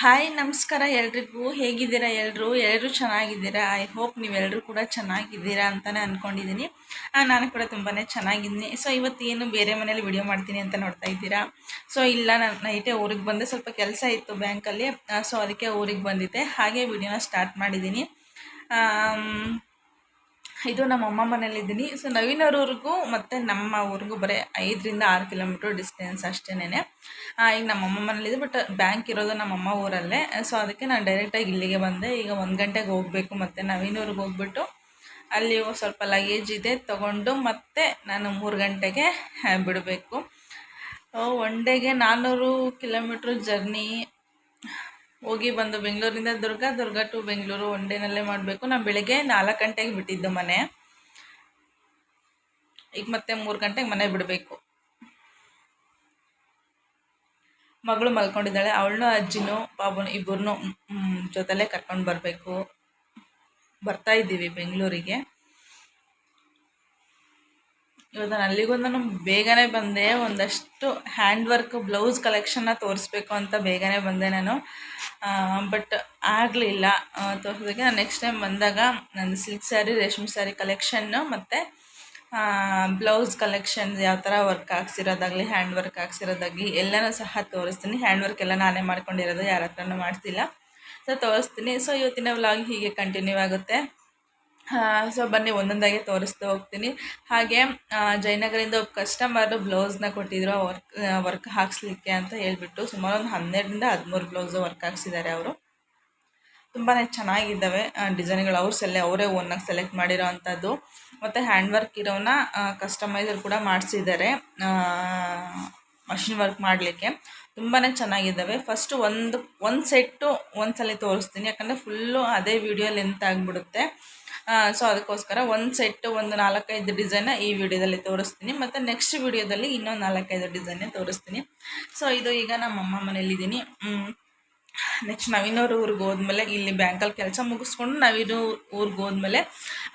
Hi, ನಮಸ್ಕಾರ ಎಲ್ರಿಗೂ. ಹೇಗಿದ್ದೀರಾ ಎಲ್ಲರೂ ಎಲ್ಲರೂ ಚೆನ್ನಾಗಿದ್ದೀರಾ? ಐ ಹೋಪ್ ನೀವೆಲ್ಲರೂ ಕೂಡ ಚೆನ್ನಾಗಿದ್ದೀರಾ ಅಂತಲೇ ಅಂದ್ಕೊಂಡಿದ್ದೀನಿ ನಾನು ಕೂಡ ತುಂಬಾ ಚೆನ್ನಾಗಿದ್ದೀನಿ. ಸೊ ಇವತ್ತು ಏನು ಬೇರೆ ಮನೇಲಿ ವಿಡಿಯೋ ಮಾಡ್ತೀನಿ ಅಂತ ನೋಡ್ತಾ ಇದ್ದೀರಾ? ಸೊ ಇಲ್ಲ ನಾನು ನೈಟೇ ಊರಿಗೆ ಬಂದೆ. ಸ್ವಲ್ಪ ಕೆಲಸ ಇತ್ತು ಬ್ಯಾಂಕಲ್ಲಿ. ಸೊ ಅದಕ್ಕೆ ಊರಿಗೆ ಬಂದಿದ್ದೆ. ಹಾಗೆ ವಿಡಿಯೋನ ಸ್ಟಾರ್ಟ್ ಮಾಡಿದ್ದೀನಿ ಇದು ನಮ್ಮ ಅಮ್ಮ ಮನೇಲಿದ್ದೀನಿ ಸೊ ನವೀನವ್ರವ್ರಿಗೂ ಮತ್ತು ನಮ್ಮ ಊರಿಗೂ ಬರೀ ಐದರಿಂದ ಆರು ಕಿಲೋಮೀಟ್ರ್ ಡಿಸ್ಟೆನ್ಸ್ ಅಷ್ಟೇನೆ ಈಗ ನಮ್ಮ ಅಮ್ಮ ಮನೇಲಿದೆ ಬಟ್ ಬ್ಯಾಂಕ್ ಇರೋದು ನಮ್ಮ ಅಮ್ಮ ಊರಲ್ಲೇ. ಸೊ ಅದಕ್ಕೆ ನಾನು ಡೈರೆಕ್ಟಾಗಿ ಇಲ್ಲಿಗೆ ಬಂದೆ. ಈಗ ಒಂದು ಗಂಟೆಗೆ ಹೋಗಬೇಕು ಮತ್ತು ನವೀನವ್ರಿಗೆ ಹೋಗ್ಬಿಟ್ಟು ಅಲ್ಲಿ ಸ್ವಲ್ಪ ಲಗೇಜ್ ಇದೆ ತೊಗೊಂಡು ಮತ್ತೆ ನಾನು ಮೂರು ಗಂಟೆಗೆ ಬಿಡಬೇಕು. ಒನ್ ಡೇಗೆ ನಾನ್ನೂರು ಕಿಲೋಮೀಟ್ರ್ ಜರ್ನಿ ಹೋಗಿ ಬಂದು ಬೆಂಗಳೂರಿಂದ ದುರ್ಗ ದುರ್ಗ ಟು ಬೆಂಗಳೂರು ಒನ್ ಡೇನಲ್ಲೇ ಮಾಡಬೇಕು. ನಾನು ಬೆಳಿಗ್ಗೆ ನಾಲ್ಕು ಗಂಟೆಗೆ ಬಿಟ್ಟಿದ್ದು ಮನೆ. ಈಗ ಮತ್ತೆ ಮೂರು ಗಂಟೆಗೆ ಮನೆ ಬಿಡಬೇಕು. ಮಗಳು ಮಲ್ಕೊಂಡಿದ್ದಾಳೆ. ಅವಳನ್ನೂ, ಅಜ್ಜಿನೂ ಬಾಬುನು ಇಬ್ಬರನ್ನೂ ಜೊತೆಲೇ ಕರ್ಕೊಂಡು ಬರಬೇಕು. ಬರ್ತಾ ಇದ್ದೀವಿ ಬೆಂಗಳೂರಿಗೆ. ಇವತ್ತು ನಾನು ಅಲ್ಲಿಗೂ ನಾನು ಬೇಗನೆ ಬಂದೆ. ಒಂದಷ್ಟು ಹ್ಯಾಂಡ್ ವರ್ಕ್ ಬ್ಲೌಸ್ ಕಲೆಕ್ಷನ್ನ ತೋರಿಸ್ಬೇಕು ಅಂತ ಬೇಗನೆ ಬಂದೆ ನಾನು. ಬಟ್ ಆಗಲಿಲ್ಲ. ತೋರಿಸೋದಕ್ಕೆ ನಾನು ನೆಕ್ಸ್ಟ್ ಟೈಮ್ ಬಂದಾಗ ನನ್ನ ಸಿಲ್ಕ್ ಸ್ಯಾರಿ ರೇಷ್ಮೆ ಸ್ಯಾರಿ ಕಲೆಕ್ಷನ್ನು ಮತ್ತು ಬ್ಲೌಸ್ ಕಲೆಕ್ಷನ್ ಯಾವ ಥರ ವರ್ಕ್ ಹಾಕ್ಸಿರೋದಾಗಲಿ ಹ್ಯಾಂಡ್ ವರ್ಕ್ ಹಾಕ್ಸಿರೋದಾಗಲಿ ಎಲ್ಲನೂ ಸಹ ತೋರಿಸ್ತೀನಿ. ಹ್ಯಾಂಡ್ ವರ್ಕ್ ಎಲ್ಲ ನಾನೇ ಮಾಡ್ಕೊಂಡಿರೋದು, ಯಾರ ಹತ್ರನೂ ಮಾಡಿಸಿಲ್ಲ. ಸೊ ತೋರಿಸ್ತೀನಿ. ಸೊ ಇವತ್ತಿನ ವ್ಲಾಗ್ ಹೀಗೆ ಕಂಟಿನ್ಯೂ ಆಗುತ್ತೆ. ಸೊ ಬನ್ನಿ, ಒಂದೊಂದಾಗಿ ತೋರಿಸ್ತಾ ಹೋಗ್ತೀನಿ. ಹಾಗೆ ಜಯನಗರಿಂದ ಒಬ್ಬ ಕಸ್ಟಮರು ಬ್ಲೌಸ್ನ ಕೊಟ್ಟಿದ್ರು ವರ್ಕ್ ವರ್ಕ್ ಹಾಕ್ಸ್ಲಿಕ್ಕೆ ಅಂತ ಹೇಳಿಬಿಟ್ಟು ಸುಮಾರು ಒಂದು ಹನ್ನೆರಡರಿಂದ ಹದಿಮೂರು ಬ್ಲೌಸು ವರ್ಕ್ ಹಾಕ್ಸಿದ್ದಾರೆ ಅವರು. ತುಂಬಾ ಚೆನ್ನಾಗಿದ್ದಾವೆ ಡಿಸೈನ್ಗಳು ಅವ್ರ ಸೆಲೆ, ಅವರೇ ಓನಾಗಿ ಸೆಲೆಕ್ಟ್ ಮಾಡಿರೋ ಅಂಥದ್ದು. ಮತ್ತು ಹ್ಯಾಂಡ್ ವರ್ಕ್ ಇರೋನ ಕಸ್ಟಮೈಸರ್ ಕೂಡ ಮಾಡಿಸಿದ್ದಾರೆ ಮಷಿನ್ ವರ್ಕ್ ಮಾಡಲಿಕ್ಕೆ. ತುಂಬಾ ಚೆನ್ನಾಗಿದ್ದಾವೆ. ಫಸ್ಟು ಒಂದು ಒಂದು ಸೆಟ್ಟು ಒಂದು ಸಲ ತೋರಿಸ್ತೀನಿ. ಯಾಕಂದರೆ ಫುಲ್ಲು ಅದೇ ವಿಡಿಯೋ ಲೆಂತ್ ಆಗಿಬಿಡುತ್ತೆ. ಸೊ ಅದಕ್ಕೋಸ್ಕರ ಒಂದು ಸೆಟ್ಟು ಒಂದು ನಾಲ್ಕೈದು ಡಿಸೈನ ಈ ವಿಡಿಯೋದಲ್ಲಿ ತೋರಿಸ್ತೀನಿ. ಮತ್ತು ನೆಕ್ಸ್ಟ್ ವಿಡಿಯೋದಲ್ಲಿ ಇನ್ನೊಂದು ನಾಲ್ಕೈದು ಡಿಸೈನೇ ತೋರಿಸ್ತೀನಿ. ಸೊ ಇದು ಈಗ ನಮ್ಮ ಅಮ್ಮ ಮನೇಲಿದ್ದೀನಿ ನೆಕ್ಸ್ಟ್ ನವೀನವ್ರ ಊರಿಗೆ ಹೋದ್ಮೇಲೆ ಇಲ್ಲಿ ಬ್ಯಾಂಕಲ್ಲಿ ಕೆಲಸ ಮುಗಿಸ್ಕೊಂಡು ನವೀನು ಊರಿಗೆ ಹೋದ್ಮೇಲೆ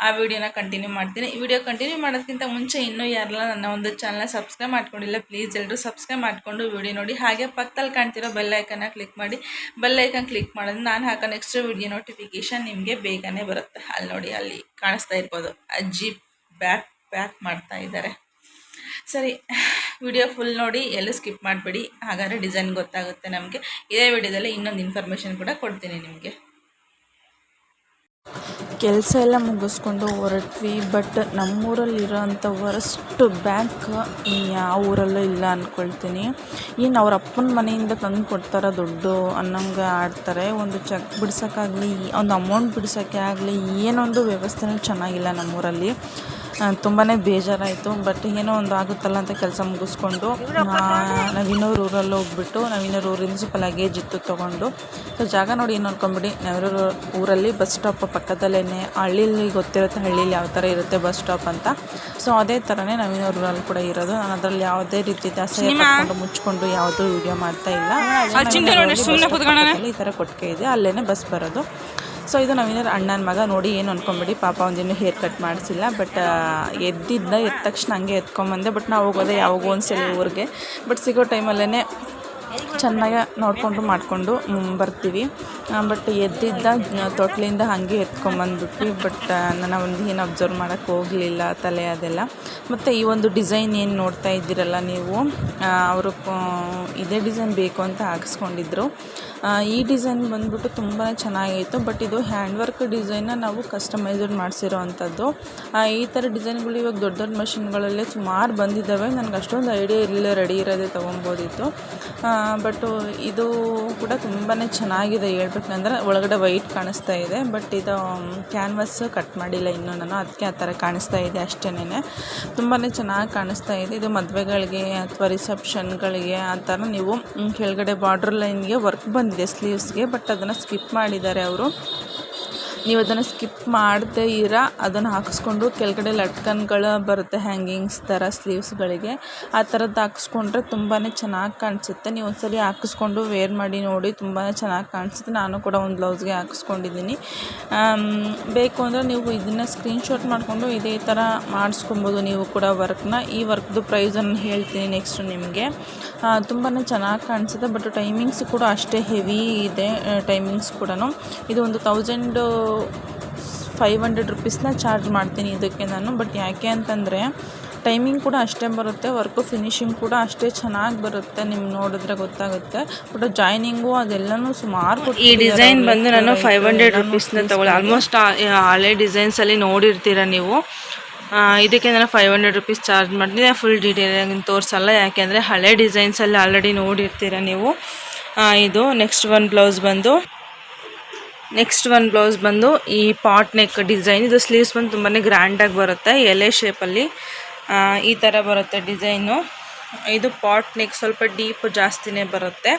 ಆ ವಿಡಿಯೋನ ಕಂಟಿನ್ಯೂ ಮಾಡ್ತೀನಿ. ವಿಡಿಯೋ ಕಂಟಿನ್ಯೂ ಮಾಡೋದಕ್ಕಿಂತ ಮುಂಚೆ ಇನ್ನೂ ಯಾರೆಲ್ಲ ನನ್ನ ಒಂದು ಚಾನಲ್ನ ಸಬ್ಸ್ಕ್ರೈಬ್ ಮಾಡ್ಕೊಂಡಿಲ್ಲ ಪ್ಲೀಸ್ ಎಲ್ಲರೂ ಸಬ್ಸ್ಕ್ರೈಬ್ ಮಾಡಿಕೊಂಡು ವಿಡಿಯೋ ನೋಡಿ. ಹಾಗೆ ಪಕ್ಕದಲ್ಲಿ ಕಾಣ್ತಿರೋ ಬೆಲ್ಲೈಕನ್ನ ಕ್ಲಿಕ್ ಮಾಡಿ. ಬೆಲ್ಲೈಕನ್ ಕ್ಲಿಕ್ ಮಾಡಿದ್ರೆ ನಾನು ಹಾಕೋ ನೆಕ್ಸ್ಟ್ ವಿಡಿಯೋ ನೋಟಿಫಿಕೇಷನ್ ನಿಮಗೆ ಬೇಗನೆ ಬರುತ್ತೆ. ಅಲ್ಲಿ ನೋಡಿ, ಅಲ್ಲಿ ಕಾಣಿಸ್ತಾ ಇರ್ಬೋದು. ಅಜ್ಜಿ ಬ್ಯಾಕ್ ಪ್ಯಾಕ್ ಮಾಡ್ತಾ ಇದ್ದಾರೆ ಸರಿ ವಿಡಿಯೋ ಫುಲ್ ನೋಡಿ ಎಲ್ಲೂ ಸ್ಕಿಪ್ ಮಾಡಬೇಡಿ. ಹಾಗಾದರೆ ಡಿಸೈನ್ ಗೊತ್ತಾಗುತ್ತೆ ನಮಗೆ. ಇದೇ ವಿಡಿಯೋದಲ್ಲಿ ಇನ್ನೊಂದು ಇನ್ಫಾರ್ಮೇಷನ್ ಕೂಡ ಕೊಡ್ತೀನಿ ನಿಮಗೆ. ಕೆಲಸ ಎಲ್ಲ ಮುಗಿಸ್ಕೊಂಡು ಹೊರಟ್ವಿ ಬಟ್ ನಮ್ಮೂರಲ್ಲಿರೋ ವರಷ್ಟು ಬ್ಯಾಂಕ್ ಯಾವ ಊರಲ್ಲೂ ಇಲ್ಲ ಅಂದ್ಕೊಳ್ತೀನಿ ಏನು ಅವ್ರ ಅಪ್ಪನ ಮನೆಯಿಂದ ತಂದು ಕೊಡ್ತಾರೆ ದುಡ್ಡು, ಅನ್ನಂಗೆ ಆಡ್ತಾರೆ. ಒಂದು ಚೆಕ್ ಬಿಡ್ಸೋಕ್ಕಾಗಲಿ, ಒಂದು ಅಮೌಂಟ್ ಬಿಡ್ಸೋಕ್ಕೆ ಆಗಲಿ, ಏನೊಂದು ವ್ಯವಸ್ಥೆನೂ ಚೆನ್ನಾಗಿಲ್ಲ ನಮ್ಮೂರಲ್ಲಿ. ತುಂಬಾ ಬೇಜಾರಾಯಿತು ಬಟ್ ಏನೋ ಒಂದು ಆಗುತ್ತಲ್ಲ ಅಂತ ಕೆಲಸ ಮುಗಿಸ್ಕೊಂಡು ನವೀನವ್ರ ಊರಲ್ಲಿ ಹೋಗ್ಬಿಟ್ಟು ನವೀನವ್ರ ಊರಿಂದ ಸ್ವಲ್ಪ ಲಗೇಜ್ ಇತ್ತು ತೊಗೊಂಡು. ಸೊ ಜಾಗ ನೋಡಿ ಏನು ಅನ್ಕೊಂಬಿಡಿ ನವೀನವ್ರ ಊರಲ್ಲಿ ಬಸ್ ಸ್ಟಾಪ್ ಪಕ್ಕದಲ್ಲೇ ಹಳ್ಳೀಲಿ ಗೊತ್ತಿರುತ್ತೆ ಹಳ್ಳೀಲಿ ಯಾವ ಥರ ಇರುತ್ತೆ ಬಸ್ ಸ್ಟಾಪ್ ಅಂತ. ಸೊ ಅದೇ ಥರನೇ ನವೀನವ್ರ ಊರಲ್ಲಿ ಕೂಡ ಇರೋದು. ನಾನು ಅದರಲ್ಲಿ ಯಾವುದೇ ರೀತಿ ದಾಸೆ ಹಾಕೊಂಡು ಮುಚ್ಕೊಂಡು ಯಾವುದೂ ವಿಡಿಯೋ ಮಾಡ್ತಾ ಇಲ್ಲ. ಈ ಥರ ಕೊಟ್ಟಿಗೆ ಇದೆ ಅಲ್ಲೇ ಬಸ್ ಬರೋದು. ಸೊ ಇದು ನಾವೇನಾರು ಅಣ್ಣನ ಮಗ ನೋಡಿ ಏನು ಅಂದ್ಕೊಂಬಿಡಿ ಪಾಪ ಒಂದಿನ್ನೂ ಹೇರ್ ಕಟ್ ಮಾಡಿಸಿಲ್ಲ ಬಟ್ ಎದ್ದಿದ್ದ ಎದ್ದ ತಕ್ಷಣ ಹಂಗೆ ಎತ್ಕೊಂಬಂದೆ ಬಟ್ ನಾವು ಹೋಗೋದೆ ಯಾವಾಗೋ ಒಂದ್ಸಲ ಊರಿಗೆ. ಬಟ್ ಸಿಗೋ ಟೈಮಲ್ಲೇ ಚೆನ್ನಾಗಿ ನೋಡಿಕೊಂಡು ಮಾಡಿಕೊಂಡು ಬರ್ತೀವಿ ಬಟ್ ಎದ್ದಿದ್ದ ತೊಟ್ಲಿಂದ ಹಾಗೆ ಎತ್ಕೊಂಬಂದ್ಬಿಟ್ವಿ. ಬಟ್ ನಾನು ಒಂದು ಏನು ಅಬ್ಸರ್ವ್ ಮಾಡೋಕ್ಕೆ ಹೋಗಲಿಲ್ಲ ತಲೆ ಅದೆಲ್ಲ. ಮತ್ತು ಈ ಒಂದು ಡಿಸೈನ್ ಏನು ನೋಡ್ತಾ ಇದ್ದೀರಲ್ಲ ನೀವು? ಅವರು ಇದೇ ಡಿಸೈನ್ ಬೇಕು ಅಂತ ಹಾಕಿಸ್ಕೊಂಡಿದ್ರು. ಈ ಡಿಸೈನ್ ಬಂದ್ಬಿಟ್ಟು ತುಂಬಾ ಚೆನ್ನಾಗಿತ್ತು. ಬಟ್ ಇದು ಹ್ಯಾಂಡ್ ವರ್ಕ್ ಡಿಸೈನ್ನ ನಾವು ಕಸ್ಟಮೈಸ್ಡ್ ಮಾಡಿಸಿರೋ ಅಂಥದ್ದು. ಈ ಥರ ಡಿಸೈನ್ಗಳು ಇವಾಗ ದೊಡ್ಡ ದೊಡ್ಡ ಮಷಿನ್ಗಳಲ್ಲೇ ಸುಮಾರು ಬಂದಿದ್ದಾವೆ. ನನಗೆ ಅಷ್ಟೊಂದು ಐಡಿಯಾ ಇರಲಿಲ್ಲ ರೆಡಿ ಇರೋದೇ ತೊಗೊಬೋದಿತ್ತು. ಬಟ್ಟು ಇದು ಕೂಡ ತುಂಬಾ ಚೆನ್ನಾಗಿದೆ ಹೇಳ್ಬೇಕಂದ್ರೆ ಒಳಗಡೆ ವೈಟ್ ಕಾಣಿಸ್ತಾ ಇದೆ, ಬಟ್ ಇದು ಕ್ಯಾನ್ವಸ್ ಕಟ್ ಮಾಡಿಲ್ಲ ಇನ್ನೂ ನಾನು, ಅದಕ್ಕೆ ಆ ಥರ ಕಾಣಿಸ್ತಾ ಇದೆ ಅಷ್ಟೇನೆ ತುಂಬಾ ಚೆನ್ನಾಗಿ ಕಾಣಿಸ್ತಾ ಇದೆ. ಇದು ಮದುವೆಗಳಿಗೆ ಅಥವಾ ರಿಸೆಪ್ಷನ್ಗಳಿಗೆ ಆ ಥರ ನೀವು ಕೆಳಗಡೆ ಬಾರ್ಡ್ರ್ ಲೈನ್ಗೆ ವರ್ಕ್ ಬಂದಿದೆ ಸ್ಲೀವ್ಸ್ಗೆ ಬಟ್ ಅದನ್ನು ಸ್ಕಿಪ್ ಮಾಡಿದ್ದಾರೆ ಅವರು. ನೀವು ಅದನ್ನು ಸ್ಕಿಪ್ ಮಾಡದೇ ಇರ, ಅದನ್ನು ಹಾಕಿಸ್ಕೊಂಡು ಕೆಳಗಡೆ ಲಟ್ಕನ್ಗಳು ಬರುತ್ತೆ ಹ್ಯಾಂಗಿಂಗ್ಸ್ ಥರ ಸ್ಲೀವ್ಸ್ಗಳಿಗೆ ಆ ಥರದ್ದು ಹಾಕಿಸ್ಕೊಂಡ್ರೆ ತುಂಬಾ ಚೆನ್ನಾಗಿ ಕಾಣಿಸುತ್ತೆ. ನೀವು ಒಂದ್ಸಲಿ ಹಾಕಿಸ್ಕೊಂಡು ವೇರ್ ಮಾಡಿ ನೋಡಿ ತುಂಬಾ ಚೆನ್ನಾಗಿ ಕಾಣಿಸುತ್ತೆ. ನಾನು ಕೂಡ ಒಂದು ಬ್ಲೌಸ್ಗೆ ಹಾಕಿಸ್ಕೊಂಡಿದ್ದೀನಿ. ಬೇಕು ಅಂದರೆ ನೀವು ಇದನ್ನು ಸ್ಕ್ರೀನ್ಶಾಟ್ ಮಾಡಿಕೊಂಡು ಇದೇ ಥರ ಮಾಡಿಸ್ಕೊಬೋದು ನೀವು ಕೂಡ ವರ್ಕ್ನ ಈ ವರ್ಕ್ದು ಪ್ರೈಸನ್ನು ಹೇಳ್ತೀನಿ ನೆಕ್ಸ್ಟ್ ನಿಮಗೆ. ತುಂಬಾ ಚೆನ್ನಾಗಿ ಕಾಣಿಸುತ್ತೆ ಬಟ್ ಟೈಮಿಂಗ್ಸ್ ಕೂಡ ಅಷ್ಟೇ ಹೆವಿ ಇದೆ ಟೈಮಿಂಗ್ಸ್ ಕೂಡ ಇದು ಒಂದು ತೌಸಂಡ್ ಫೈವ್ ಹಂಡ್ರೆಡ್ ರುಪೀಸ್ನ ಚಾರ್ಜ್ ಮಾಡ್ತೀನಿ ಇದಕ್ಕೆ ನಾನು. ಬಟ್ ಯಾಕೆ ಅಂತಂದರೆ ಟೈಮಿಂಗ್ ಕೂಡ ಅಷ್ಟೇ ಬರುತ್ತೆ ವರ್ಕು ಫಿನಿಶಿಂಗ್ ಕೂಡ ಅಷ್ಟೇ ಚೆನ್ನಾಗಿ ಬರುತ್ತೆ ನಿಮ್ಗೆ ನೋಡಿದ್ರೆ ಗೊತ್ತಾಗುತ್ತೆ. ಬಟ್ ಜಾಯ್ನಿಂಗು ಅದೆಲ್ಲನೂ ಸುಮಾರು ಈ ಡಿಸೈನ್ ಬಂದು ನಾನು ಫೈವ್ ಹಂಡ್ರೆಡ್ ರುಪೀಸ್ನ ತಗೊಳ್ಳಿ. ಆಲ್ಮೋಸ್ಟ್ ಹಳೆ ಡಿಸೈನ್ಸಲ್ಲಿ ನೋಡಿರ್ತೀರ ನೀವು? ಇದಕ್ಕೆ ನಾನು ಫೈವ್ ಹಂಡ್ರೆಡ್ ರುಪೀಸ್ ಚಾರ್ಜ್ ಮಾಡ್ತೀನಿ. ಫುಲ್ ಡೀಟೇಲ್ ತೋರಿಸಲ್ಲ ಯಾಕೆಂದರೆ ಹಳೆ ಡಿಸೈನ್ಸಲ್ಲಿ ಆಲ್ರೆಡಿ ನೋಡಿರ್ತೀರ ನೀವು? ಇದು ನೆಕ್ಸ್ಟ್ ಒನ್ ಬ್ಲೌಸ್ ಬಂದು ನೆಕ್ಸ್ಟ್ ಒನ್ ಬ್ಲೌಸ್ ಬಂದು ಈ ಪಾಟ್ ನೆಕ್ ಡಿಸೈನ್ ಇದು ಸ್ಲೀವ್ಸ್ ಬಂದು ತುಂಬಾ ಗ್ರ್ಯಾಂಡಾಗಿ ಬರುತ್ತೆ, ಎಲೆ ಶೇಪಲ್ಲಿ ಈ ಥರ ಬರುತ್ತೆ ಡಿಸೈನು ಇದು ಪಾಟ್ ನೆಕ್ ಸ್ವಲ್ಪ ಡೀಪ್ ಜಾಸ್ತಿನೇ ಬರುತ್ತೆ.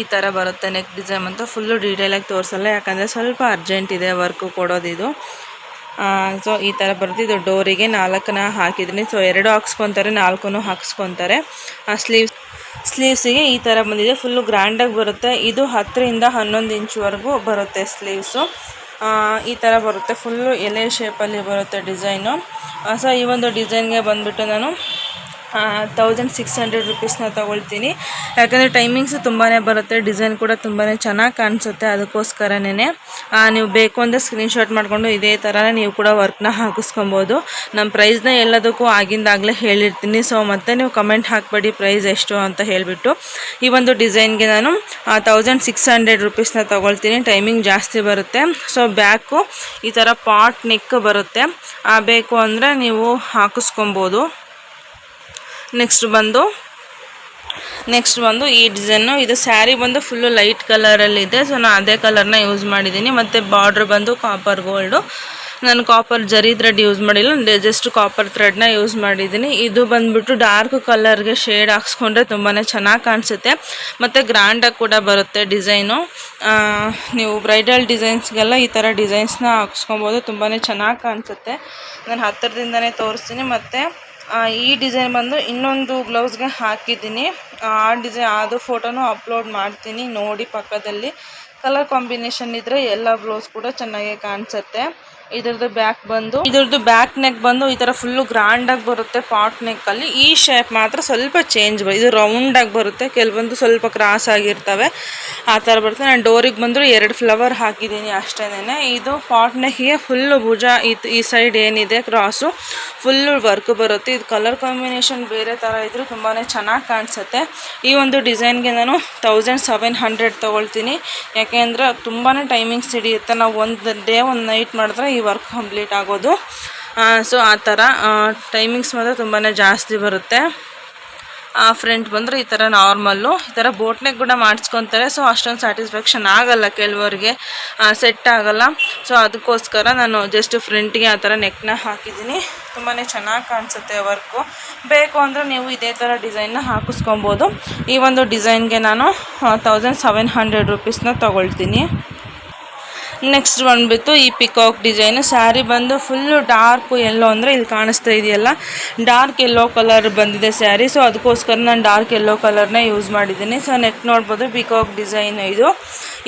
ಈ ಥರ ಬರುತ್ತೆ ನೆಕ್ ಡಿಸೈನ್ ಅಂತ. ಫುಲ್ಲು ಡೀಟೇಲಾಗಿ ತೋರಿಸಲ್ಲ, ಯಾಕಂದರೆ ಸ್ವಲ್ಪ ಅರ್ಜೆಂಟ್ ಇದೆ ವರ್ಕು ಕೊಡೋದಿದು ಸೊ ಈ ಥರ ಬರುತ್ತೆ. ಇದು ಡೋರಿಗೆ ನಾಲ್ಕನ್ನ ಹಾಕಿದ್ದೀನಿ. ಸೊ ಎರಡು ಹಾಕ್ಸ್ಕೊತಾರೆ ನಾಲ್ಕು ಹಾಕ್ಸ್ಕೊತಾರೆ. ಸ್ಲೀವ್ಸ್ ಸ್ಲೀವ್ಸಿಗೆ ಈ ಥರ ಬಂದಿದೆ. ಫುಲ್ಲು ಗ್ರ್ಯಾಂಡಾಗಿ ಬರುತ್ತೆ. ಇದು ಹತ್ತರಿಂದ ಹನ್ನೊಂದು ಇಂಚ್ವರೆಗೂ ಬರುತ್ತೆ ಸ್ಲೀವ್ಸು ಈ ಥರ ಬರುತ್ತೆ. ಫುಲ್ಲು ಎಲೆ ಶೇಪಲ್ಲಿ ಬರುತ್ತೆ ಡಿಸೈನು ಸೊ ಈ ಒಂದು ಡಿಸೈನ್ಗೆ ಬಂದುಬಿಟ್ಟು ನಾನು ತೌಸಂಡ್ ಸಿಕ್ಸ್ ಹಂಡ್ರೆಡ್ ರುಪೀಸ್ನ ತೊಗೊಳ್ತೀನಿ. ಯಾಕಂದರೆ ಟೈಮಿಂಗ್ಸು ತುಂಬಾ ಬರುತ್ತೆ ಡಿಸೈನ್ ಕೂಡ ತುಂಬಾ ಚೆನ್ನಾಗಿ ಕಾಣಿಸುತ್ತೆ ಅದಕ್ಕೋಸ್ಕರನೇ ನೀವು ಬೇಕು ಅಂದರೆ ಸ್ಕ್ರೀನ್ಶಾಟ್ ಮಾಡಿಕೊಂಡು ಇದೇ ಥರ ನೀವು ಕೂಡ ವರ್ಕ್ನ ಹಾಕಿಸ್ಕೊಬೋದು. ನಮ್ಮ ಪ್ರೈಸ್ನ ಎಲ್ಲದಕ್ಕೂ ಆಗಿಂದಾಗಲೇ ಹೇಳಿರ್ತೀನಿ. ಸೊ ಮತ್ತೆ ನೀವು ಕಮೆಂಟ್ ಹಾಕಬೇಡಿ ಪ್ರೈಸ್ ಎಷ್ಟು ಅಂತ ಹೇಳಿಬಿಟ್ಟು. ಈ ಒಂದು ಡಿಸೈನ್ಗೆ ನಾನು ತೌಸಂಡ್ ಸಿಕ್ಸ್ ಹಂಡ್ರೆಡ್ ರುಪೀಸ್ನ ತೊಗೊಳ್ತೀನಿ. ಟೈಮಿಂಗ್ ಜಾಸ್ತಿ ಬರುತ್ತೆ. ಸೊ ಬ್ಯಾಕು ಈ ಥರ ಪಾಟ್ ನೆಕ್ ಬರುತ್ತೆ. ಬೇಕು ಅಂದರೆ ನೀವು ಹಾಕಿಸ್ಕೊಬೋದು. ನೆಕ್ಸ್ಟ್ ಬಂದು ನೆಕ್ಸ್ಟ್ ಬಂದು ಈ ಡಿಸೈನು ಇದು ಸ್ಯಾರಿ ಬಂದು ಫುಲ್ಲು ಲೈಟ್ ಕಲರಲ್ಲಿದೆ ಸೊ ನಾನು ಅದೇ ಕಲರ್ನ ಯೂಸ್ ಮಾಡಿದ್ದೀನಿ ಮತ್ತು ಬಾರ್ಡ್ರ್ ಬಂದು ಕಾಪರ್ ಗೋಲ್ಡು ನಾನು ಕಾಪರ್ ಜರಿ ಥ್ರೆಡ್ ಯೂಸ್ ಮಾಡಿಲ್ಲ. ಜಸ್ಟ್ ಕಾಪರ್ ಥ್ರೆಡ್ನ ಯೂಸ್ ಮಾಡಿದ್ದೀನಿ ಇದು ಬಂದ್ಬಿಟ್ಟು ಡಾರ್ಕ್ ಕಲರ್ಗೆ ಶೇಡ್ ಹಾಕ್ಸ್ಕೊಂಡ್ರೆ ತುಂಬಾ ಚೆನ್ನಾಗಿ ಕಾಣಿಸುತ್ತೆ. ಮತ್ತು ಗ್ರ್ಯಾಂಡಾಗಿ ಕೂಡ ಬರುತ್ತೆ ಡಿಸೈನು ನೀವು ಬ್ರೈಡಲ್ ಡಿಸೈನ್ಸ್ಗೆಲ್ಲ ಈ ಥರ ಡಿಸೈನ್ಸ್ನ ಹಾಕ್ಸ್ಕೊಬೋದು. ತುಂಬಾ ಚೆನ್ನಾಗಿ ಕಾಣಿಸುತ್ತೆ. ನಾನು ಹತ್ತಿರದಿಂದನೇ ತೋರಿಸ್ತೀನಿ. ಮತ್ತು ಈ ಡಿಸೈನ್ ಬಂದು ಇನ್ನೊಂದು ಬ್ಲೌಸ್ಗೆ ಹಾಕಿದ್ದೀನಿ. ಆ ಡಿಸೈನ್, ಅದು ಫೋಟೋನೂ ಅಪ್ಲೋಡ್ ಮಾಡ್ತೀನಿ ನೋಡಿ ಪಕ್ಕದಲ್ಲಿ. ಕಲರ್ ಕಾಂಬಿನೇಷನ್ ಇದ್ದರೆ ಎಲ್ಲ ಬ್ಲೌಸ್ ಕೂಡ ಚೆನ್ನಾಗಿ ಕಾಣಿಸುತ್ತೆ. ಇದ್ರದ್ದು ಬ್ಯಾಕ್ ಬಂದು, ಇದ್ರದ್ದು ಬ್ಯಾಕ್ ನೆಕ್ ಬಂದು ಈ ತರ ಫುಲ್ ಗ್ರಾಂಡ್ ಗ್ರ್ಯಾಂಡಾಗಿ ಬರುತ್ತೆ ಪಾಟ್ ನೆಕ್ ಅಲ್ಲಿ. ಈ ಶೇಪ್ ಮಾತ್ರ ಸ್ವಲ್ಪ ಚೇಂಜ್ ಇದು ರೌಂಡ್ ಆಗಿ ಬರುತ್ತೆ. ಕೆಲವೊಂದು ಸ್ವಲ್ಪ ಕ್ರಾಸ್ ಆಗಿರ್ತವೆ. ಆ ಥರ ಬರುತ್ತೆ. ನಾನು ಡೋರಿಗೆ ಬಂದರೂ ಎರಡು ಫ್ಲವರ್ ಹಾಕಿದ್ದೀನಿ ಅಷ್ಟೇನೆ ಇದು ಪಾಟ್ ನೆಕ್ಗೆ ಫುಲ್ಲು ಭುಜ ಈ ಸೈಡ್ ಏನಿದೆ ಕ್ರಾಸು ಫುಲ್ಲು ವರ್ಕ್ ಬರುತ್ತೆ. ಇದು ಕಲರ್ ಕಾಂಬಿನೇಷನ್ ಬೇರೆ ಥರ ಇದ್ರೂ ತುಂಬಾ ಚೆನ್ನಾಗಿ ಕಾಣಿಸುತ್ತೆ. ಈ ಒಂದು ಡಿಸೈನ್ಗೆ ನಾನು ತೌಸಂಡ್ ಸೆವೆನ್ ಹಂಡ್ರೆಡ್ ತೊಗೊಳ್ತೀನಿ. ಯಾಕೆಂದರೆ ತುಂಬಾ ಟೈಮಿಂಗ್ಸ್ ಹಿಡಿಯುತ್ತೆ ನಾವು ಒಂದು ಡೇ ಒಂದು ನೈಟ್ ಮಾಡಿದ್ರೆ ಈ ವರ್ಕ್ ಕಂಪ್ಲೀಟ್ ಆಗೋದು. ಸೊ ಆ ಥರ ಟೈಮಿಂಗ್ಸ್ ಮಾತ್ರ ತುಂಬಾ ಜಾಸ್ತಿ ಬರುತ್ತೆ. ಆ ಫ್ರಂಟ್ ಬಂದರೆ ಈ ಥರ ನಾರ್ಮಲ್ಲು ಈ ಥರ ಬೋಟ್ನೆಕ್ ಕೂಡ ಮಾಡಿಸ್ಕೊತಾರೆ. ಸೊ ಅಷ್ಟೊಂದು ಸ್ಯಾಟಿಸ್ಫ್ಯಾಕ್ಷನ್ ಆಗಲ್ಲ ಕೆಲವರಿಗೆ. ಸೆಟ್ ಆಗಲ್ಲ. ಸೊ ಅದಕ್ಕೋಸ್ಕರ ನಾನು ಜಸ್ಟ್ ಫ್ರಂಟ್ಗೆ ಆ ಥರ ನೆಕ್ನ ಹಾಕಿದ್ದೀನಿ. ತುಂಬಾ ಚೆನ್ನಾಗಿ ಕಾಣಿಸುತ್ತೆ ವರ್ಕು ಬೇಕು ಅಂದರೆ ನೀವು ಇದೇ ಥರ ಡಿಸೈನ್ನ ಹಾಕಿಸ್ಕೊಬೋದು. ಈ ಒಂದು ಡಿಸೈನ್ಗೆ ನಾನು ತೌಸಂಡ್ ಸೆವೆನ್ ಹಂಡ್ರೆಡ್ ರುಪೀಸ್ನ ತೊಗೊಳ್ತೀನಿ. ನೆಕ್ಸ್ಟ್ ಬಂದುಬಿಟ್ಟು ಈ ಪಿಕಾಕ್ ಡಿಸೈನು ಸ್ಯಾರಿ ಬಂದು ಫುಲ್ಲು ಡಾರ್ಕ್ ಎಲ್ಲೋ ಅಂದರೆ ಇಲ್ಲಿ ಕಾಣಿಸ್ತಾ ಇದೆಯಲ್ಲ? ಡಾರ್ಕ್ ಎಲ್ಲೋ ಕಲರ್ ಬಂದಿದೆ ಸ್ಯಾರಿ ಸೊ ಅದಕ್ಕೋಸ್ಕರ ನಾನು ಡಾರ್ಕ್ ಎಲ್ಲೋ ಕಲರ್ನ ಯೂಸ್ ಮಾಡಿದ್ದೀನಿ. ಸೊ ನೆಕ್ ನೋಡ್ಬೋದು ಪಿಕಾಕ್ ಡಿಸೈನ್ ಇದು.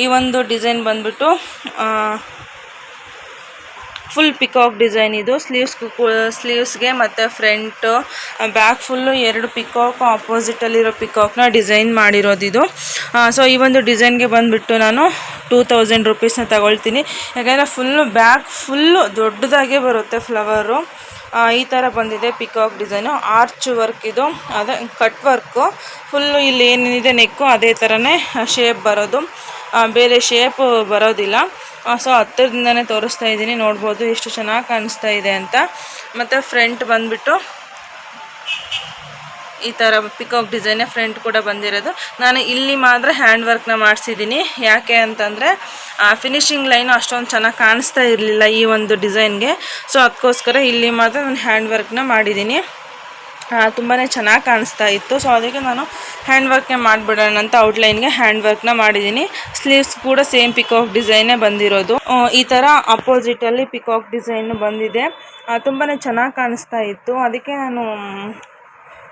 ಈ ಒಂದು ಡಿಸೈನ್ ಬಂದ್ಬಿಟ್ಟು ಫುಲ್ ಪಿಕಾಕ್ ಡಿಸೈನ್ ಇದು. ಸ್ಲೀವ್ಸ್ ಸ್ಲೀವ್ಸ್ಗೆ ಮತ್ತು ಫ್ರಂಟು ಬ್ಯಾಕ್ ಫುಲ್ಲು ಎರಡು ಪಿಕಾಕ್ ಆಪೋಸಿಟಲ್ಲಿರೋ ಪಿಕಾಕ್ನ ಡಿಸೈನ್ ಮಾಡಿರೋದು ಇದು. ಸೊ ಈ ಒಂದು ಡಿಸೈನ್ಗೆ ಬಂದುಬಿಟ್ಟು ನಾನು ಟೂ ತೌಸಂಡ್ ರುಪೀಸ್ನ ತಗೊಳ್ತೀನಿ. ಯಾಕೆಂದರೆ ಫುಲ್ಲು ಬ್ಯಾಕ್ ಫುಲ್ಲು ದೊಡ್ಡದಾಗೆ ಬರುತ್ತೆ ಫ್ಲವರು ಈ ಥರ ಬಂದಿದೆ ಪಿಕಾಕ್ ಡಿಸೈನು ಆರ್ಚ್ ವರ್ಕ್ ಇದು. ಅದೇ ಕಟ್ ವರ್ಕು ಫುಲ್ಲು ಇಲ್ಲಿ ಏನೇನಿದೆ ನೆಕ್ಕು ಅದೇ ಥರನೇ ಶೇಪ್ ಬರೋದು. ಬೇರೆ ಶೇಪ್ ಬರೋದಿಲ್ಲ. ಸೊ ಹತ್ತಿರದಿಂದನೇ ತೋರಿಸ್ತಾ ಇದ್ದೀನಿ, ನೋಡ್ಬೋದು ಎಷ್ಟು ಚೆನ್ನಾಗಿ ಕಾಣಿಸ್ತಾ ಇದೆ ಅಂತ. ಮತ್ತು ಫ್ರಂಟ್ ಬಂದುಬಿಟ್ಟು ಈ ಥರ ಪಿಕಾಕ್ ಡಿಸೈನೇ ಫ್ರಂಟ್ ಕೂಡ ಬಂದಿರೋದು. ನಾನು ಇಲ್ಲಿ ಮಾತ್ರ ಹ್ಯಾಂಡ್ ವರ್ಕ್ನ ಮಾಡಿಸಿದ್ದೀನಿ. ಯಾಕೆ ಅಂತಂದರೆ ಫಿನಿಶಿಂಗ್ ಲೈನು ಅಷ್ಟೊಂದು ಚೆನ್ನಾಗಿ ಕಾಣಿಸ್ತಾ ಇರಲಿಲ್ಲ ಈ ಒಂದು ಡಿಸೈನ್ಗೆ ಸೊ ಅದಕ್ಕೋಸ್ಕರ ಇಲ್ಲಿ ಮಾತ್ರ ನಾನು ಹ್ಯಾಂಡ್ ವರ್ಕ್ನ ಮಾಡಿದ್ದೀನಿ. ತುಂಬಾ ಚೆನ್ನಾಗಿ ಕಾಣಿಸ್ತಾ ಇತ್ತು. ಸೊ ಅದಕ್ಕೆ ನಾನು ಹ್ಯಾಂಡ್ ವರ್ಕ್ನೇ ಮಾಡಿಬಿಡೋಣ ಅಂತ ಔಟ್ಲೈನ್ಗೆ ಹ್ಯಾಂಡ್ ವರ್ಕ್ನ ಮಾಡಿದ್ದೀನಿ ಸ್ಲೀವ್ಸ್ ಕೂಡ ಸೇಮ್ ಪಿಕಾಕ್ ಡಿಸೈನೇ ಬಂದಿರೋದು. ಈ ಥರ ಅಪೋಸಿಟಲ್ಲಿ ಪಿಕಾಕ್ ಡಿಸೈನ್ ಬಂದಿದೆ. ತುಂಬಾ ಚೆನ್ನಾಗಿ ಕಾಣಿಸ್ತಾ ಇತ್ತು. ಅದಕ್ಕೆ ನಾನು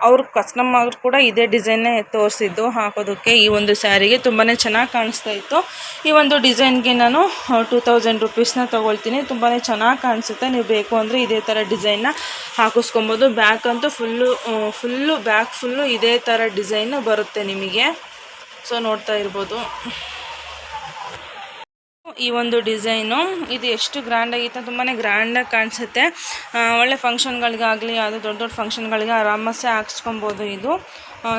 ಅವ್ರ ಕಸ್ಟಮರ್ ಕೂಡ ಇದೇ ಡಿಸೈನ್ನೇ ತೋರಿಸಿದ್ದು. ಹಾಕೋದಕ್ಕೆ ಈ ಒಂದು ಸ್ಯಾರಿಗೆ ತುಂಬಾ ಚೆನ್ನಾಗಿ ಕಾಣಿಸ್ತಾ ಇತ್ತು. ಈ ಒಂದು ಡಿಸೈನ್ಗೆ ನಾನು ಟೂ ತೌಸಂಡ್ ರುಪೀಸ್ನ ತೊಗೊಳ್ತೀನಿ. ತುಂಬಾ ಚೆನ್ನಾಗಿ ಕಾಣಿಸುತ್ತೆ. ನೀವು ಬೇಕು ಅಂದರೆ ಇದೇ ಥರ ಡಿಸೈನ್ನ ಹಾಕಿಸ್ಕೊಬೋದು. ಬ್ಯಾಕ್ ಅಂತೂ ಫುಲ್ಲು ಫುಲ್ಲು ಬ್ಯಾಕ್ ಫುಲ್ಲು ಇದೇ ಥರ ಡಿಸೈನ್ ಬರುತ್ತೆ ನಿಮಗೆ. ಸೊ ನೋಡ್ತಾ ಇರ್ಬೋದು. ಈ ಒಂದು ಡಿಸೈನು. ಇದು ಎಷ್ಟು ಗ್ರ್ಯಾಂಡ್ ಆಗಿತ್ತು ತುಂಬಾ ಗ್ರ್ಯಾಂಡಾಗಿ ಕಾಣಿಸುತ್ತೆ. ಒಳ್ಳೆ ಫಂಕ್ಷನ್ಗಳಿಗಾಗಲಿ ಯಾವುದು ದೊಡ್ಡ ದೊಡ್ಡ ಫಂಕ್ಷನ್ಗಳಿಗೆ ಆರಾಮಸೆ ಹಾಕ್ಸ್ಕೊಬೋದು ಇದು.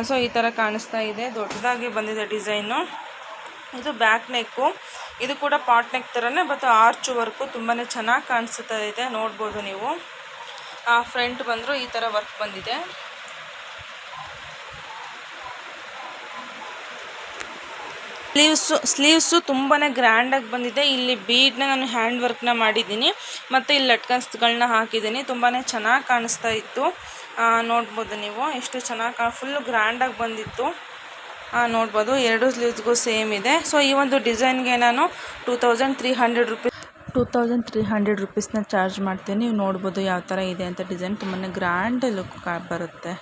ಸೊ ಈ ಥರ ಕಾಣಿಸ್ತಾ ಇದೆ. ದೊಡ್ಡದಾಗಿ ಬಂದಿದೆ ಡಿಸೈನು. ಇದು ಬ್ಯಾಕ್ ನೆಕ್ಕು ಇದು ಕೂಡ ಪಾಟ್ ನೆಕ್ ಥರನೇ ಬಟ್ ಆರ್ಚ್ ವರ್ಕು ತುಂಬಾ ಚೆನ್ನಾಗಿ ಕಾಣಿಸ್ತಾ ಇದೆ. ನೋಡ್ಬೋದು ನೀವು. ಫ್ರಂಟ್ ಬಂದರೂ ಈ ಥರ ವರ್ಕ್ ಬಂದಿದೆ. ಸ್ಲೀವ್ಸು ಸ್ಲೀವ್ಸು ತುಂಬಾ ಗ್ರ್ಯಾಂಡಾಗಿ ಬಂದಿದೆ. ಇಲ್ಲಿ ಬೀಡ್ನ ನಾನು ಹ್ಯಾಂಡ್ ವರ್ಕ್ನ ಮಾಡಿದ್ದೀನಿ. ಮತ್ತು ಇಲ್ಲಿ ಲಟ್ಕನ್ಸ್ಗಳನ್ನ ಹಾಕಿದ್ದೀನಿ. ತುಂಬಾ ಚೆನ್ನಾಗಿ ಕಾಣಿಸ್ತಾ ಇತ್ತು. ನೋಡ್ಬೋದು ನೀವು. ಎಷ್ಟು ಚೆನ್ನಾಗಿ ಫುಲ್ಲು ಗ್ರ್ಯಾಂಡಾಗಿ ಬಂದಿತ್ತು. ನೋಡ್ಬೋದು. ಎರಡು ಸ್ಲೀವ್ಸ್ಗೂ ಸೇಮ್ ಇದೆ. ಸೊ ಈ ಒಂದು ಡಿಸೈನ್ಗೆ ನಾನು two thousand three hundred rupees two thousand three hundred ರುಪೀಸ್ನ charge ಮಾಡ್ತೀನಿ. ನೀವು ನೋಡ್ಬೋದು ಯಾವ ಥರ ಇದೆ ಅಂತ. ಡಿಸೈನ್ ತುಂಬಾ ಗ್ರ್ಯಾಂಡ್ ಲುಕ್ ಬರುತ್ತೆ.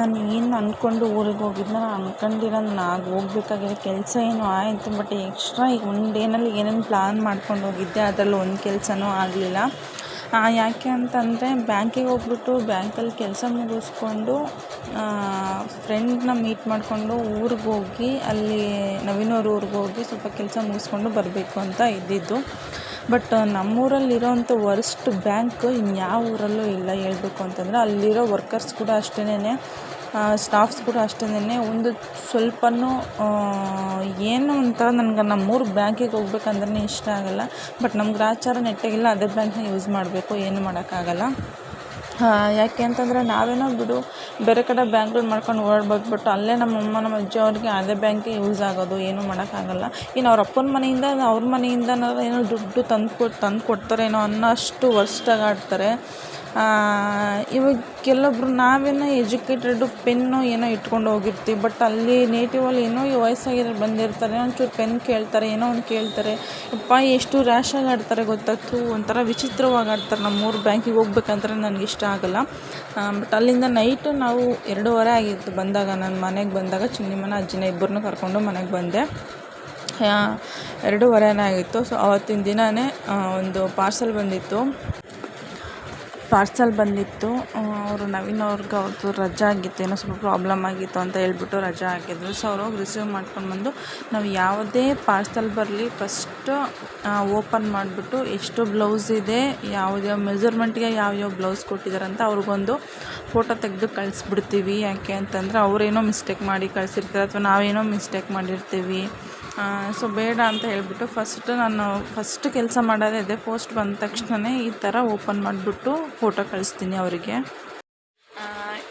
ನಾನು ಏನು ಅಂದ್ಕೊಂಡು ಊರಿಗೆ ಹೋಗಿದ್ದೆ ನಾನು ಅಂದ್ಕೊಂಡಿರೋ ನಾನು ಹೋಗ್ಬೇಕಾಗಿರೋ ಕೆಲಸ ಏನೋ ಆಯಿತು ಬಟ್ ಎಕ್ಸ್ಟ್ರಾ ಈಗ ಒಂದು ಡೇನಲ್ಲಿ ಏನೇನು ಪ್ಲ್ಯಾನ್ ಮಾಡ್ಕೊಂಡು ಹೋಗಿದ್ದೆ ಅದರಲ್ಲಿ ಒಂದು ಕೆಲಸನೂ ಆಗಲಿಲ್ಲ. ಯಾಕೆ ಅಂತಂದರೆ ಬ್ಯಾಂಕಿಗೆ ಹೋಗ್ಬಿಟ್ಟು ಬ್ಯಾಂಕಲ್ಲಿ ಕೆಲಸ ಮುಗಿಸ್ಕೊಂಡು ಫ್ರೆಂಡ್ನ ಮೀಟ್ ಮಾಡಿಕೊಂಡು ಊರಿಗೆ ಹೋಗಿ ಅಲ್ಲಿ ನವೀನವ್ರ ಊರಿಗೆ ಹೋಗಿ ಸ್ವಲ್ಪ ಕೆಲಸ ಮುಗಿಸ್ಕೊಂಡು ಬರಬೇಕು ಅಂತ ಇದ್ದಿದ್ದು. ಬಟ್ ನಮ್ಮೂರಲ್ಲಿರೋಂಥ ವರ್ಸ್ಟ್ ಬ್ಯಾಂಕ್ ಇನ್ಯಾವ ಊರಲ್ಲೂ ಇಲ್ಲ ಹೇಳ್ಬೇಕು ಅಂತಂದರೆ ಅಲ್ಲಿರೋ ವರ್ಕರ್ಸ್ ಕೂಡ ಅಷ್ಟೇನೆ ಸ್ಟಾಫ್ಸ್ ಕೂಡ ಅಷ್ಟೇನೆ ಒಂದು ಸ್ವಲ್ಪನೂ ಏನು ಒಂಥರ ನನಗೆ ನಮ್ಮೂರು ಬ್ಯಾಂಕಿಗೆ ಹೋಗ್ಬೇಕಂದ್ರೆ ಇಷ್ಟ ಆಗಲ್ಲ. ಬಟ್ ನಮ್ಮ ಗ್ರಾಚಾರ ನೆಟ್ಟಗಿಲ್ಲ ಅದೇ ಬ್ಯಾಂಕ್ನ ಯೂಸ್ ಮಾಡಬೇಕು, ಏನು ಮಾಡೋಕ್ಕಾಗಲ್ಲ. ಯಾಕೆ ಅಂತಂದರೆ ನಾವೇನೋ ಬಿಡು, ಬೇರೆ ಕಡೆ ಬ್ಯಾಂಕ್ಗಳು ಮಾಡ್ಕೊಂಡು ಓಡಾಡ್ಬೋದು ಬಟ್ ಅಲ್ಲೇ ನಮ್ಮ ಅಮ್ಮ, ನಮ್ಮ ಅಜ್ಜಿ ಅವ್ರಿಗೆ ಅದೇ ಬ್ಯಾಂಕೇ ಯೂಸ್ ಆಗೋದು, ಏನೂ ಮಾಡೋಕ್ಕಾಗಲ್ಲ. ಇನ್ನು ಅವ್ರ ಅಪ್ಪನ ಮನೆಯಿಂದ, ಅವ್ರ ಮನೆಯಿಂದ ಏನೋ ದುಡ್ಡು ತಂದು ಕೊಟ್ಟು ತಂದು ಕೊಡ್ತಾರೇನೋ ಅನ್ನೋ ಅಷ್ಟು ವರ್ಸ್ಟಾಗಿ ಆಡ್ತಾರೆ. ಇವಾಗ ಕೆಲವೊಬ್ರು ನಾವೇನೋ ಎಜುಕೇಟೆಡ್ ಪೆನ್ನು ಏನೋ ಇಟ್ಕೊಂಡು ಹೋಗಿರ್ತೀವಿ ಬಟ್ ಅಲ್ಲಿ ನೇಟಿವಲ್ಲಿ ಏನೋ ಈ ವಯಸ್ಸಾಗಿರೋ ಬಂದಿರ್ತಾರೆ, ಒಂಚೂರು ಪೆನ್ ಕೇಳ್ತಾರೆ, ಏನೋ ಒಂದು ಕೇಳ್ತಾರೆ. ಅಪ್ಪ ಎಷ್ಟು ರ್ಯಾಶಾಗಿ ಆಡ್ತಾರೆ ಗೊತ್ತಾಗ್ತು ಒಂಥರ ವಿಚಿತ್ರವಾಗಿ ಆಡ್ತಾರೆ ನಮ್ಮೂರು ಬ್ಯಾಂಕಿಗೆ ಹೋಗ್ಬೇಕಂದ್ರೆ ನನಗೆ ಇಷ್ಟ ಆಗಲ್ಲ. ಬಟ್ ಅಲ್ಲಿಂದ ನೈಟು ನಾವು ಎರಡೂವರೆ ಆಗಿತ್ತು ಬಂದಾಗ, ನಾನು ಮನೆಗೆ ಬಂದಾಗ ಚಿನ್ನಿಮನ ಅಜ್ಜಿನ ಇಬ್ಬರನ್ನೂ ಕರ್ಕೊಂಡು ಮನೆಗೆ ಬಂದೆ. ಎರಡೂವರೆನೇ ಆಗಿತ್ತು. ಸೊ ಅವತ್ತಿನ ದಿನವೇ ಒಂದು ಪಾರ್ಸಲ್ ಬಂದಿತ್ತು. ಪಾರ್ಸಲ್ ಬಂದಿತ್ತು. ಅವರು ನವೀನ್ ಅವ್ರಿಗೆ ಅವ್ರದ್ದು ರಜಾ ಆಗಿತ್ತು. ಏನೋ ಸ್ವಲ್ಪ ಪ್ರಾಬ್ಲಮ್ ಆಗಿತ್ತು ಅಂತ ಹೇಳ್ಬಿಟ್ಟು ರಜಾ ಹಾಕಿದ್ರು. ಸೊ ಅವ್ರು ಹೋಗಿ ರಿಸೀವ್ ಮಾಡ್ಕೊಂಡು ಬಂದು ನಾವು ಯಾವುದೇ ಪಾರ್ಸಲ್ ಬರಲಿ ಫಸ್ಟ್ ಓಪನ್ ಮಾಡಿಬಿಟ್ಟು ಎಷ್ಟು ಬ್ಲೌಸ್ ಇದೆ ಯಾವ್ಯಾವ ಮೆಜರ್ಮೆಂಟ್ಗೆ ಯಾವ್ಯಾವ ಬ್ಲೌಸ್ ಕೊಟ್ಟಿದ್ದಾರೆ ಅಂತ ಅವ್ರಿಗೊಂದು ಫೋಟೋ ತೆಗೆದು ಕಳಿಸ್ಬಿಡ್ತೀವಿ. ಯಾಕೆ ಅಂತಂದರೆ ಅವರೇನೋ ಮಿಸ್ಟೇಕ್ ಮಾಡಿ ಕಳಿಸಿರ್ತಾರೆ ಅಥವಾ ನಾವೇನೋ ಮಿಸ್ಟೇಕ್ ಮಾಡಿರ್ತೀವಿ. ಸೊ ಬೇಡ ಅಂತ ಹೇಳಿಬಿಟ್ಟು ಫಸ್ಟ್ ನಾನು ಫಸ್ಟ್ ಕೆಲಸ ಮಾಡೋದೇ ಇದೆ. ಪೋಸ್ಟ್ ಬಂದ ತಕ್ಷಣವೇ ಈ ಥರ ಓಪನ್ ಮಾಡಿಬಿಟ್ಟು ಫೋಟೋ ಕಳಿಸ್ತೀನಿ ಅವರಿಗೆ.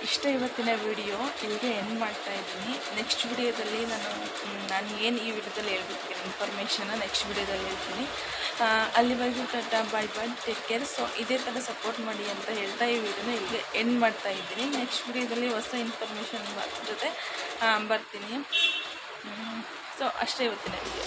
ಇಷ್ಟ ಇವತ್ತಿನ ವಿಡಿಯೋ ಇಲ್ಲಿಗೆ ಎಂಡ್ ಮಾಡ್ತಾ ಇದ್ದೀನಿ. ನೆಕ್ಸ್ಟ್ ವಿಡಿಯೋದಲ್ಲಿ ನಾನು ನಾನು ಏನು ಈ ವಿಡಿಯೋದಲ್ಲಿ ಹೇಳ್ಬಿಡ್ತೀನಿ ಇನ್ಫಾರ್ಮೇಷನ್ನ ನೆಕ್ಸ್ಟ್ ವಿಡಿಯೋದಲ್ಲಿ ಹೇಳ್ತೀನಿ. ಅಲ್ಲಿವರೆಗೂ tata bye bye take care so ಇದೇ ಥರ ಸಪೋರ್ಟ್ ಮಾಡಿ ಅಂತ ಹೇಳ್ತಾ ಈ ವಿಡಿಯೋನ ಇಲ್ಲಿಗೆ ಎಂಡ್ ಮಾಡ್ತಾ ಇದ್ದೀನಿ. ನೆಕ್ಸ್ಟ್ ವಿಡಿಯೋದಲ್ಲಿ ಹೊಸ ಇನ್ಫಾರ್ಮೇಷನ್ ಜೊತೆ ಬರ್ತೀನಿ. ಸೊ ಅಷ್ಟೇ ಇವತ್ತಿನ ವಿಡಿಯೋ